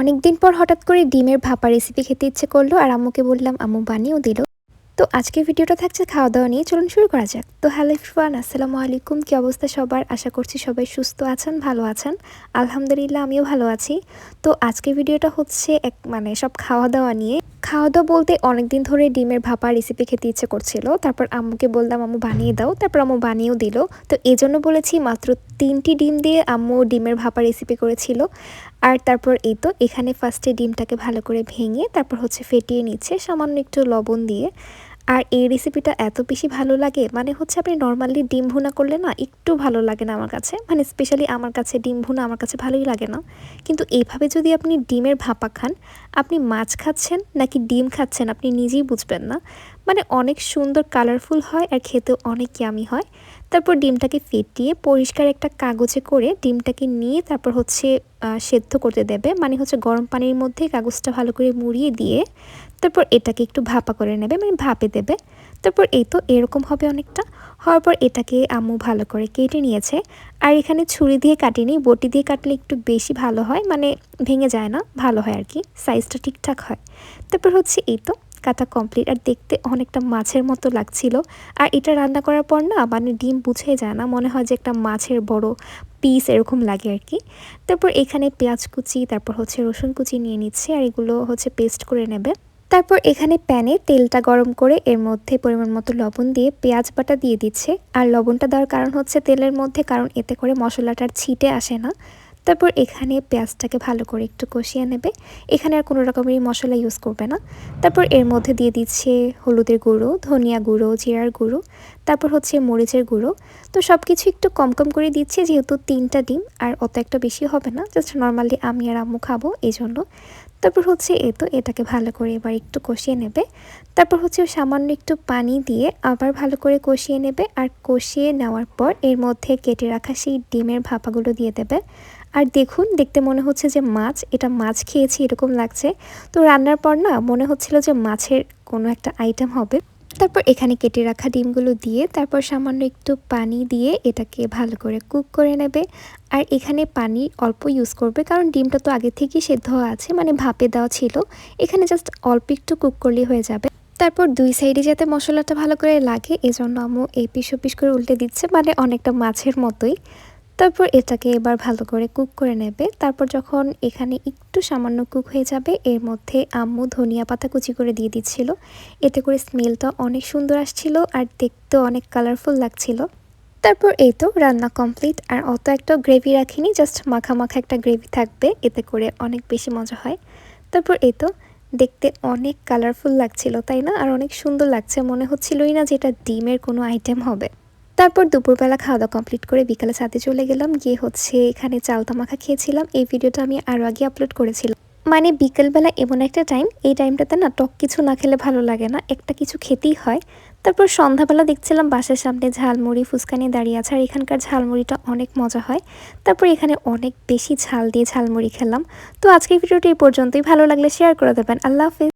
অনেক দিন পর হঠাৎ করে ডিমের ভাপা রেসিপি খেতে ইচ্ছে করল আর আম্মুকে বললাম, আম্মু বানিয়েও দিল। তো আজকের ভিডিওটা থাকছে খাওয়া দাওয়া নিয়ে। চলুন শুরু করা যাক। তো হ্যালো ইফরান আসসালামু আলাইকুম। কি অবস্থা সবার? আশা করছি সবাই সুস্থ আছেন, ভালো আছেন। আলহামদুলিল্লাহ, আমিও ভালো আছি। তো আজকের ভিডিওটা হচ্ছে এক মানে সব খাওয়া দাওয়া নিয়ে। খাওয়া দাওয়া বলতে অনেক দিন ধরে ডিমের ভাপা রেসিপি খেতে ইচ্ছে করছিল। তারপর আম্মুকে বললাম, আম্মু বানিয়ে দাও। তারপর আম্মু বানিয়েও দিল। তো এই জন্য বলেছি মাত্র তিনটি ডিম দিয়ে আম্মু ডিমের ভাপা রেসিপি করেছিল। আর তারপর এই তো এখানে ফার্স্টে ডিমটাকে ভালো করে ভেঙে তারপর হচ্ছে ফেটিয়ে নিচ্ছে, সামান্য একটু লবণ দিয়ে। আর এই রেসিপিটা এত বেশি ভালো লাগে মানে হচ্ছে আপনি নর্মালি ডিম ভুনা করলে না একটু ভালো লাগে না আমার কাছে মানে স্পেশালি আমার কাছে ডিম ভুনা আমার কাছে ভালোই লাগে না। কিন্তু এইভাবে যদি আপনি ডিমের ভাপা খান, আপনি মাছ খাচ্ছেন নাকি ডিম খাচ্ছেন আপনি নিজেই বুঝবেন না। মানে অনেক সুন্দর কালারফুল হয় আর খেতেও অনেক ইয়ামি হয়। তারপর ডিমটাকে ফেটিয়ে পরিষ্কার একটা কাগজে করে ডিমটাকে নিয়ে তারপর হচ্ছে সেদ্ধ করতে দেবে। মানে হচ্ছে গরম পানির মধ্যে কাগজটা ভালো করে মুড়িয়ে দিয়ে তারপর এটাকে একটু ভাপা করে নেবে মানে ভাপে দেবে। তারপর এই তো এরকম হবে অনেকটা। হওয়ার পর এটাকে আম্মু ভালো করে কেটে নিয়েছে। আর এখানে ছুরি দিয়ে কাটিনি, বটি দিয়ে কাটলে একটু বেশি ভালো হয়। মানে ভেঙে যায় না, ভালো হয় আর কি সাইজটা ঠিকঠাক হয়। তারপর হচ্ছে এই তো কাটা কমপ্লিট আর দেখতে অনেকটা মাছের মতো লাগছিল। আর এটা রান্না করার পর না মানে ডিম বুঝে যায় না, মনে হয় যে একটা মাছের বড় পিস এরকম লাগে আর কি। তারপর এখানে পেঁয়াজ কুচি, তারপর হচ্ছে রসুন কুচি নিয়ে নিচ্ছে আর এগুলো হচ্ছে পেস্ট করে নেবে। তারপর এখানে প্যানে তেলটা গরম করে এর মধ্যে পরিমাণ মতো লবণ দিয়ে পেঁয়াজ বাটা দিয়ে দিচ্ছে। আর লবণটা দেওয়ার কারণ হচ্ছে তেলের মধ্যে, কারণ এতে করে মশলাটার ছিটে আসে না। তারপর এখানে পেঁয়াজটাকে ভালো করে একটু কষিয়ে নেবে। এখানে আর কোনো রকমেরই মশলা ইউজ করবে না। তারপর এর মধ্যে দিয়ে দিচ্ছে হলুদের গুঁড়ো, ধনিয়া গুঁড়ো, জিরার গুঁড়ো, তারপর হচ্ছে মরিচের গুঁড়ো। তো সব কিছু একটু কম কম করে দিচ্ছে যেহেতু তিনটা ডিম আর অত একটা বেশি হবে না। জাস্ট নর্মালি আমি আর আম্মু খাব এই জন্য তারপর হচ্ছে এ তো এটাকে ভালো করে এবার একটু কষিয়ে নেবে। তারপর হচ্ছে সামান্য একটু পানি দিয়ে আবার ভালো করে কষিয়ে নেবে আর কষিয়ে নেওয়ার পর এর মধ্যে কেটে রাখা সেই ডিমের ভাপাগুলো দিয়ে দেবে। আর দেখুন, দেখতে মনে হচ্ছে যে মাছ, এটা মাছ খেয়েছি এরকম লাগছে। তো রান্নার পর না মনে হচ্ছিল যে মাছের কোনো একটা আইটেম হবে। তারপর এখানে কেটে রাখা ডিমগুলো দিয়ে তারপর সামান্য একটু পানি দিয়ে এটাকে ভালো করে কুক করে নেবে। আর এখানে পানি অল্প ইউজ করবে, কারণ ডিমটা তো আগে থেকেই সেদ্ধ আছে মানে ভাপে দেওয়া ছিল। এখানে জাস্ট অল্প একটু কুক করলেই হয়ে যাবে। তারপর দুই সাইডে যাতে মশলাটা ভালো করে লাগে, এজন্য আমু এই পিস পিস করে উল্টে দিচ্ছে মানে অনেকটা মাছের মতোই। তারপর এটাকে এবার ভালো করে কুক করে নেবে। তারপর যখন এখানে একটু সামান্য কুক হয়ে যাবে, এর মধ্যে আম্মু ধনিয়া পাতা কুচি করে দিয়ে দিচ্ছিল। এতে করে স্মেলটা অনেক সুন্দর আসছিল আর দেখতেও অনেক কালারফুল লাগছিল। তারপর এই তো রান্না কমপ্লিট আর অত একটা গ্রেভি রাখিনি জাস্ট মাখা মাখা একটা গ্রেভি থাকবে, এতে করে অনেক বেশি মজা হয়। তারপর এই তো দেখতে অনেক কালারফুল লাগছিল, তাই না? আর অনেক সুন্দর লাগছে, মনে হচ্ছিলই না যে এটা ডিমের কোনো আইটেম হবে। তারপর দুপুরবেলা খাওয়া দাওয়া কমপ্লিট করে বিকালে ছাদে চলে গেলাম। গিয়ে হচ্ছে এখানে চালতা মাখা খেয়েছিলাম। এই ভিডিওটা আমি আরও আগে আপলোড করেছিলাম। মানে বিকেলবেলা এমন একটা টাইম এই টাইমটাতে না টক কিছু না খেলে ভালো লাগে না। একটা কিছু খেতেই হয়। তারপর সন্ধ্যাবেলা দেখছিলাম বাসার সামনে ঝালমুড়ি, ফুচকা নিয়ে দাঁড়িয়ে আছে। আর এখানকার ঝালমুড়িটা অনেক মজা হয়। তারপর এখানে অনেক বেশি ঝাল দিয়ে ঝালমুড়ি খেলাম। তো আজকের ভিডিওটি এই পর্যন্তই। ভালো লাগলে শেয়ার করে দেবেন। আল্লাহ হাফিজ।